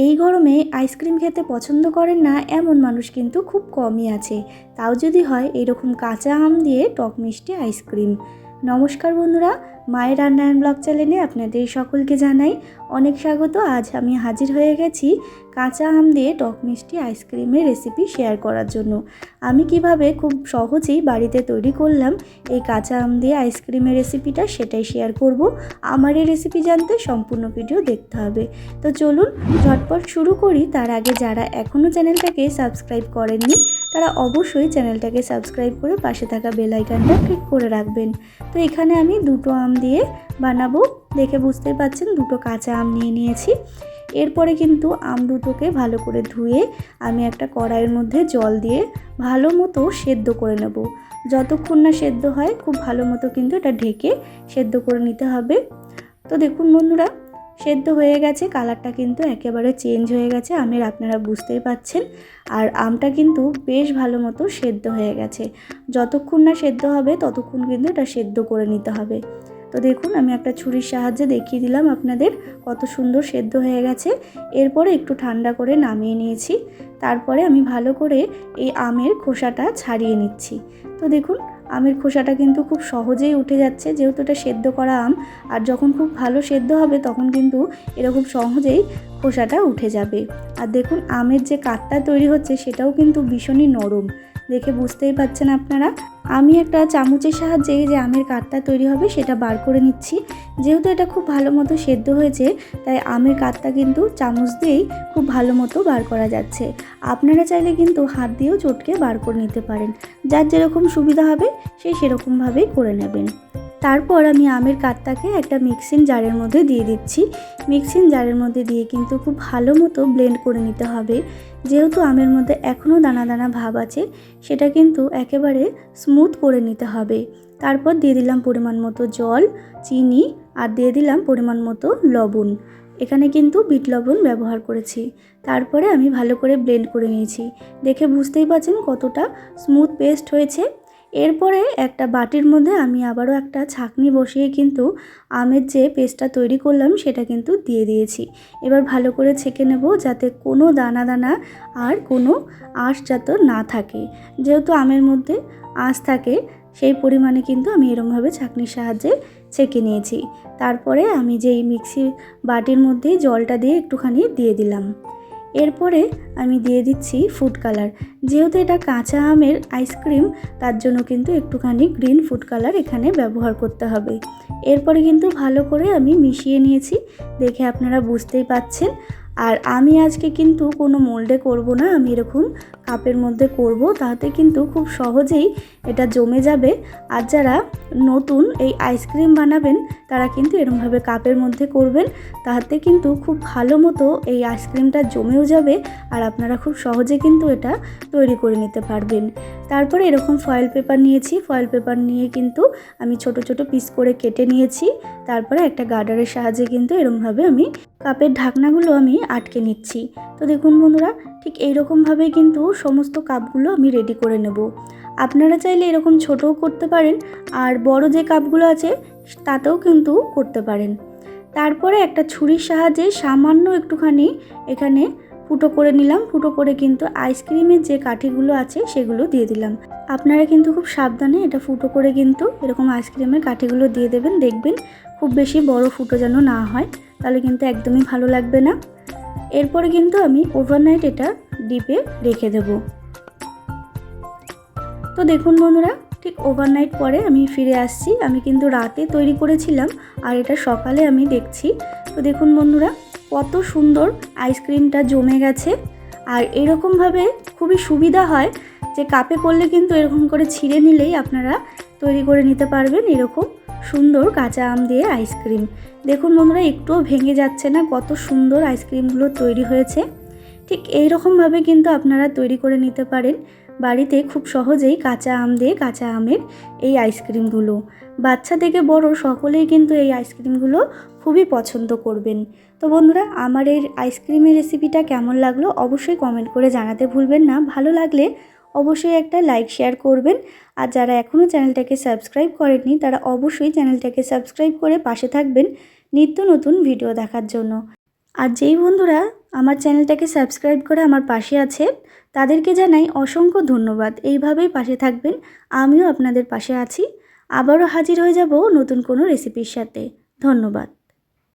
এই গরমে আইসক্রিম খেতে পছন্দ করেন না এমন মানুষ কিন্তু খুব কমই আছে। তাও যদি হয়, এরকম কাঁচা আম দিয়ে টক মিষ্টি আইসক্রিম। নমস্কার বন্ধুরা মায়ের রান্নায়ন ব্লগ চ্যানেলে আপনাদের সকলকে জানাই অনেক স্বাগত। আজ আমি হাজির হয়ে গেছি কাঁচা আম দিয়ে টক মিষ্টি আইসক্রিমের রেসিপি শেয়ার করার জন্য। আমি কীভাবে খুব সহজেই বাড়িতে তৈরি করলাম এই কাঁচা আম দিয়ে আইসক্রিমের রেসিপিটা সেটাই শেয়ার করব। আমার এই রেসিপি জানতে সম্পূর্ণ ভিডিও দেখতে হবে। তো চলুন ঝটপট শুরু করি। তার আগে যারা এখনও চ্যানেলটাকে সাবস্ক্রাইব করেননি, তারা অবশ্যই চ্যানেলটাকে সাবস্ক্রাইব করে পাশে থাকা বেল আইকনটা ক্লিক করে রাখবেন। তো এখানে আমি দুটো আম দিয়ে বানাবো। দেখে বুঝতেই পাচ্ছেন দুটো কাঁচা আম নিয়ে নিয়েছি। এরপরে কিন্তু আম দুটোকে ভালো করে ধুয়ে আমি একটা কড়াইয়ের মধ্যে জল দিয়ে ভালো মতো সেদ্ধ করে নেব। যতক্ষণ না সেদ্ধ হয়, খুব ভালো মতো কিন্তু এটা ঢেকে সেদ্ধ করে নিতে হবে। তো দেখুন বন্ধুরা, সেদ্ধ হয়ে গেছে, কালারটা কিন্তু একেবারে চেঞ্জ হয়ে গেছে আমের আপনারা বুঝতেই পাচ্ছেন। আর আমটা কিন্তু বেশ ভালো মতো সেদ্ধ হয়ে গেছে। যতক্ষণ না সেদ্ধ হবে, ততক্ষণ কিন্তু এটা সেদ্ধ করে নিতে হবে। তো দেখুন, আমি একটা ছুরির সাহায্যে দেখিয়ে দিলাম আপনাদের কত সুন্দর সেদ্ধ হয়ে গেছে। এরপরে একটু ঠান্ডা করে নামিয়ে নিয়েছি। তারপরে আমি ভালো করে এই আমের খোসাটা ছাড়িয়ে নিচ্ছি। তো দেখুন, আমের খোসাটা কিন্তু খুব সহজেই উঠে যাচ্ছে, যেহেতু এটা সেদ্ধ করা আম। আর যখন খুব ভালো সেদ্ধ হবে, তখন কিন্তু এরকম সহজেই খোসাটা উঠে যাবে। আর দেখুন, আমের যে কাঠটা তৈরি হচ্ছে, সেটাও কিন্তু ভীষণই নরম। দেখে বুঝতেই পাচ্ছেন আপনারা। আমি একটা চামচের সাহায্যে যে আমের কাতটা তৈরি হবে সেটা বার করে নিচ্ছি। যেহেতু এটা খুব ভালো মতো সেদ্ধ হয়েছে, তাই আমের কাতটা কিন্তু চামচ দিয়েই খুব ভালো মতো বার করা যাচ্ছে। আপনারা চাইলে কিন্তু হাত দিয়েও চটকে বার করে নিতে পারেন। যার যেরকম সুবিধা হবে, সে সেরকমভাবেই করে নেবেন। তারপর আমি আমের কাঠটাকে একটা মিক্সিং জারের মধ্যে দিয়ে দিচ্ছি। মিক্সিং জারের মধ্যে দিয়ে কিন্তু খুব ভালো মতো ব্লেন্ড করে নিতে হবে। যেহেতু আমের মধ্যে এখনও দানা দানা ভাব আছে, সেটা কিন্তু একেবারে স্মুথ করে নিতে হবে। তারপর দিয়ে দিলাম পরিমাণ মতো জল, চিনি আর দিয়ে দিলাম পরিমাণ মতো লবণ। এখানে কিন্তু বিট লবণ ব্যবহার করেছি। তারপরে আমি ভালো করে ব্লেন্ড করে নিয়েছি। দেখে বুঝতেই পারছেন কতটা স্মুথ পেস্ট হয়েছে। এরপরে একটা বাটির মধ্যে আমি আবারও একটা ছাকনি বসিয়ে কিন্তু আমের যে পেস্টটা তৈরি করলাম সেটা কিন্তু দিয়ে দিয়েছি। এবার ভালো করে ছেঁকে নেব যাতে কোনো দানা দানা আর কোনো আঁশ যাতে না থাকে। যেহেতু আমের মধ্যে আঁশ থাকে, সেই পরিমাণে কিন্তু আমি এরমভাবে ছাকনির সাহায্যে ছেঁকে নিয়েছি। তারপরে আমি যেই মিক্সি বাটির মধ্যেই জলটা দিয়ে একটুখানি দিয়ে দিলাম। এরপরে আমি দিয়ে দিচ্ছি ফুড কালার যেহেতু এটা কাঁচা আমের আইসক্রিম তার জন্য কিন্তু একটুখানি গ্রিন ফুড কালার এখানে ব্যবহার করতে হবে। এরপরে কিন্তু ভালো করে আমি মিশিয়ে নিয়েছি, দেখে আপনারা বুঝতেই পাচ্ছেন। আর আমি আজকে কিন্তু কোনো মোল্ডে করব না, আমি এরকম কাপের মধ্যে করব, তাতে কিন্তু খুব সহজেই এটা জমে যাবে। আর যারা নতুন এই আইসক্রিম বানাবেন, তারা কিন্তু এরমভাবে কাপের মধ্যে করবেন। তাতে কিন্তু খুব ভালো মতো এই আইসক্রিমটা জমেও যাবে, আর আপনারা খুব সহজে কিন্তু এটা তৈরি করে নিতে পারবেন। তারপরে এরকম ফয়েল পেপার নিয়েছি। ফয়েল পেপার নিয়ে কিন্তু আমি ছোট ছোট পিস করে কেটে নিয়েছি। তারপরে একটা গার্ডারের সাহায্যে কিন্তু এরমভাবে আমি কাপের ঢাকনাগুলো আমি আটকে নিচ্ছি। তো দেখুন বন্ধুরা ঠিক এইরকমভাবে কিন্তু সমস্ত কাপগুলো আমি রেডি করে নেব। আপনারা চাইলে এরকম ছোটও করতে পারেন, আর বড় যে কাপগুলো আছে, তাতেও কিন্তু করতে পারেন। তারপরে একটা ছুরির সাহায্যে সামান্য একটুখানি এখানে ফুটো করে নিলাম। ফুটো করে কিন্তু আইসক্রিমের যে কাঠিগুলো আছে, সেগুলো দিয়ে দিলাম। আপনারা কিন্তু খুব সাবধানে এটা ফুটো করে কিন্তু এরকম আইসক্রিমের কাঠিগুলো দিয়ে দেবেন। দেখবেন খুব বেশি বড় ফুটো যেন না হয়, তাহলে কিন্তু একদমই ভালো লাগবে না। এরপরে কিন্তু আমি ওভারনাইট এটা ডিপে রেখে দেব। তো দেখুন বন্ধুরা, ঠিক ওভারনাইট পরে আমি ফিরে আসছি। আমি কিন্তু রাতে তৈরি করেছিলাম আর এটা সকালে আমি দেখছি। তো দেখুন বন্ধুরা, কত সুন্দর আইসক্রিমটা জমে গেছে। আর এরকমভাবে খুবই সুবিধা হয় যে কাপে করলে কিন্তু এরকম করে ছিঁড়ে নিলেই আপনারা তৈরি করে নিতে পারবেন এরকম সুন্দর কাঁচা আম দিয়ে আইসক্রিম। দেখুন বন্ধুরা, একটুও ভেঙে যাচ্ছে না, কত সুন্দর আইসক্রিমগুলো তৈরি হয়েছে। ঠিক এই রকমভাবে কিন্তু আপনারা তৈরি করে নিতে পারেন। বাড়িতে খুব সহজেই কাঁচা আম দিয়ে কাঁচা আমের এই আইসক্রিমগুলো। বাচ্চা থেকে বড় সকলেই কিন্তু এই আইসক্রিমগুলো খুবই পছন্দ করবেন। তো বন্ধুরা, আমার এই আইসক্রিমের রেসিপিটা কেমন লাগল অবশ্যই কমেন্ট করে জানাতে ভুলবেন না। ভালো লাগলে অবশ্যই একটা লাইক, শেয়ার করবেন। আর যারা এখনও চ্যানেলটাকে সাবস্ক্রাইব করেননি, তারা অবশ্যই চ্যানেলটাকে সাবস্ক্রাইব করে পাশে থাকবেন নিত্য নতুন ভিডিও দেখার জন্য। আর যেই বন্ধুরা আমার চ্যানেলটাকে সাবস্ক্রাইব করে আমার পাশে আছেন তাদেরকে জানাই অসংখ্য ধন্যবাদ। এইভাবেই পাশে থাকবেন, আমিও আপনাদের পাশে আছি। আবারও হাজির হয়ে যাব নতুন কোনো রেসিপির সাথে। ধন্যবাদ।